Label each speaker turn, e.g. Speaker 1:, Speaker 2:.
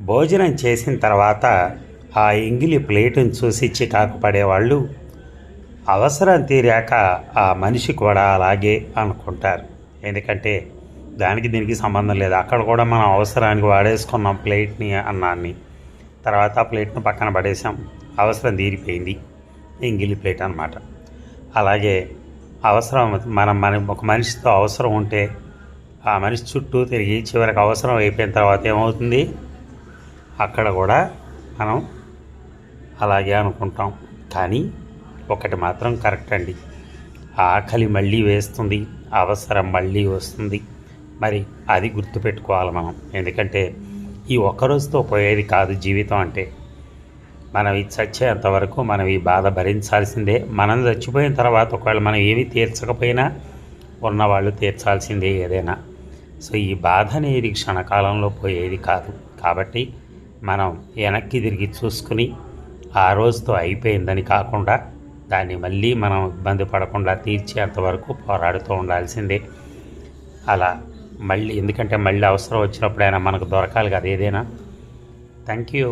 Speaker 1: భోజనం చేసిన తర్వాత ఆ ఎంగిలి ప్లేటును చూసి చికాకు పడేవాళ్ళు అవసరం తీరాక ఆ మనిషి కూడా అలాగే అనుకుంటారు. ఎందుకంటే దానికి దీనికి సంబంధం లేదు. అక్కడ కూడా మనం అవసరానికి వాడేసుకున్నాం ప్లేట్ని అన్నాన్ని. తర్వాత ఆ ప్లేట్ను పక్కన పడేసాం అవసరం తీరిపోయింది ఎంగిలి ప్లేట్ అన్నమాట. అలాగే అవసరం మనం మన ఒక మనిషితో అవసరం ఉంటే ఆ మనిషి చుట్టూ తిరిగి చివరికి అవసరం అయిపోయిన తర్వాత ఏమవుతుంది? అక్కడ కూడా మనం అలాగే అనుకుంటాం. కానీ ఒకటి మాత్రం కరెక్ట్ అండి. ఆకలి మళ్ళీ వేస్తుంది అవసరం మళ్ళీ వస్తుంది. మరి అది గుర్తుపెట్టుకోవాలి మనం. ఎందుకంటే ఈ ఒక్క రోజుతో పోయేది కాదు జీవితం అంటే. మనం ఇది చచ్చేంత వరకు మనం ఈ బాధ భరించాల్సిందే. మనం చచ్చిపోయిన తర్వాత ఒకవేళ మనం ఏమి తీర్చకపోయినా ఉన్నవాళ్ళు తీర్చాల్సిందే ఏదైనా. సో ఈ బాధ అనేది క్షణకాలంలో పోయేది కాదు. కాబట్టి మనం వెనక్కి తిరిగి చూసుకుని ఆ రోజుతో అయిపోయిందని కాకుండా దాన్ని మళ్ళీ మనం ఇబ్బంది పడకుండా తీర్చేంతవరకు పోరాడుతూ ఉండాల్సిందే. అలా మళ్ళీ ఎందుకంటే మళ్ళీ అవసరం వచ్చినప్పుడైనా మనకు దొరకాలి కదా ఏదైనా. Thank you.